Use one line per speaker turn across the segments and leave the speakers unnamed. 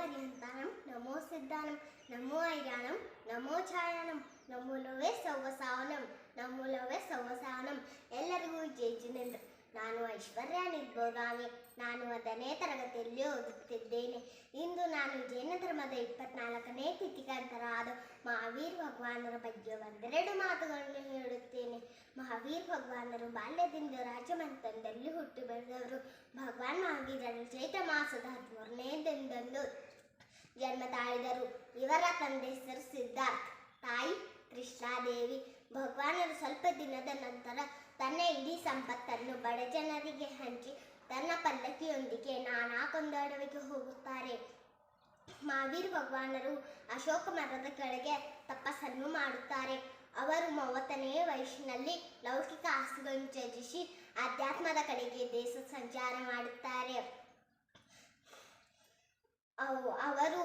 ಅರಿಹಂತಾನಂ ನಮೋ ಸಿದ್ಧಾನಂ ನಮೋ ಐರಾಣಂ ನಮೋ ಛಾಯಾನಂ ಸವಸಾನಂ ಸೌವಸಾವನಂ ನಮೂಲವೇ ಸವಸಾನಂ ಎಲ್ಲರಿಗೂ ಜೈ ಜಿನೇಂದ್ರ ನಾನು ಐಶ್ವರ್ಯ ನಿರ್ಬೋಧಾಮಿ ನಾನು ಹತ್ತನೇ ತರಗತಿಯಲ್ಲಿ ಓದುತ್ತಿದ್ದೇನೆ. ಇಂದು ನಾನು ಜೈನ ಧರ್ಮದ ಇಪ್ಪತ್ನಾಲ್ಕನೇ ತಿಥಿಕಂತರಾದ ಮಹಾವೀರ್ ಭಗವಾನರ ಬಗ್ಗೆ ಒಂದೆರಡು ಮಾತುಗಳನ್ನು ಹೇಳುತ್ತೇನೆ. ಮಹಾವೀರ್ ಭಗವಾನರು ಬಾಲ್ಯದಿಂದ ರಾಜಮಂತನದಲ್ಲಿ ಹುಟ್ಟಿ ಬೆಳೆದವರು. ಭಗವಾನ್ ಮಹಾವೀರನು ಚೈತ್ರ ಮಾಸದ ತಾಳಿದರು ಇವರ ತಂದೆ ಹೆಸರು ಸಿದ್ಧಾರ್ಥ್. ತಾಯಿ ಕೃಷ್ಣಾದೇವಿ ಭಗವಾನರು ಸ್ವಲ್ಪ ದಿನದ ನಂತರ ತನ್ನ ಇಡೀ ಸಂಪತ್ತನ್ನು ಬಡ ಜನರಿಗೆ ಹಂಚಿ ತನ್ನ ಪಲ್ಲಕ್ಕಿಯೊಂದಿಗೆ ನಾನಾ ಕೊಂದಾಡುವಿಗೆ ಹೋಗುತ್ತಾರೆ. ಮಹಾವೀರ್ ಭಗವಾನರು ಅಶೋಕ ಮರದ ಕೆಳಗೆ ತಪಸ್ಸನ್ನು ಮಾಡುತ್ತಾರೆ. ಅವರು ಮೂವತ್ತನೇ ವಯಸ್ಸಿನಲ್ಲಿ ಲೌಕಿಕ ಆಸ್ತಿಗಳನ್ನು ತ್ಯಜಿಸಿ ಆಧ್ಯಾತ್ಮದ ಕಡೆಗೆ ದೇಶ ಸಂಚಾರ ಮಾಡುತ್ತಾರೆ. ಅವು ಅವರು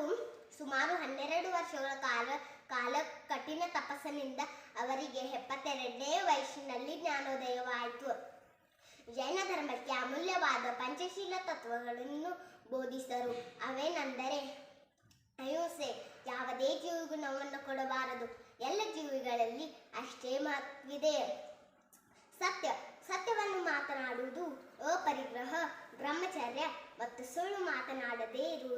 ಸುಮಾರು ಹನ್ನೆರಡು ವರ್ಷಗಳ ಕಾಲ ಕಾಲ ಕಠಿಣ ತಪಸ್ಸಿನಿಂದ ಅವರಿಗೆ ಎಪ್ಪತ್ತೆರಡನೇ ವಯಸ್ಸಿನಲ್ಲಿ ಜ್ಞಾನೋದಯವಾಯಿತು. ಜೈನ ಧರ್ಮಕ್ಕೆ ಅಮೂಲ್ಯವಾದ ಪಂಚಶೀಲ ತತ್ವಗಳನ್ನು ಬೋಧಿಸರು. ಅವೇನೆಂದರೆ, ಅಹಿಂಸೆ ಯಾವುದೇ ಜೀವಿಗೂ ನೋವನ್ನು ಕೊಡಬಾರದು. ಎಲ್ಲ ಜೀವಿಗಳಲ್ಲಿ ಅಷ್ಟೇ ಮಹತ್ವಿದೆ ಸತ್ಯ, ಸತ್ಯವನ್ನು ಮಾತನಾಡುವುದು ಅಪರಿಗ್ರಹ, ಬ್ರಹ್ಮಚರ್ಯ ಮತ್ತು ಸುಳ್ಳು ಮಾತನಾಡದೇ ಇರುವುದು.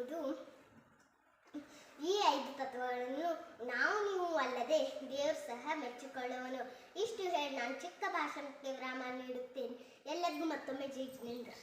ತತ್ವಗಳನ್ನು ನಾವು ನೀವು ಅಲ್ಲದೆ ದೇವರು ಸಹ ಮೆಚ್ಚಿಕೊಳ್ಳುವನು. ಇಷ್ಟು ಹೇಳಿ ನಾನು ಚಿಕ್ಕ ಭಾಷಣಕ್ಕೆ ವಿರಾಮ ನೀಡುತ್ತೇನೆ. ಎಲ್ಲರಿಗೂ ಮತ್ತೊಮ್ಮೆ ಜೈ ಜಿನೇಂದ್ರ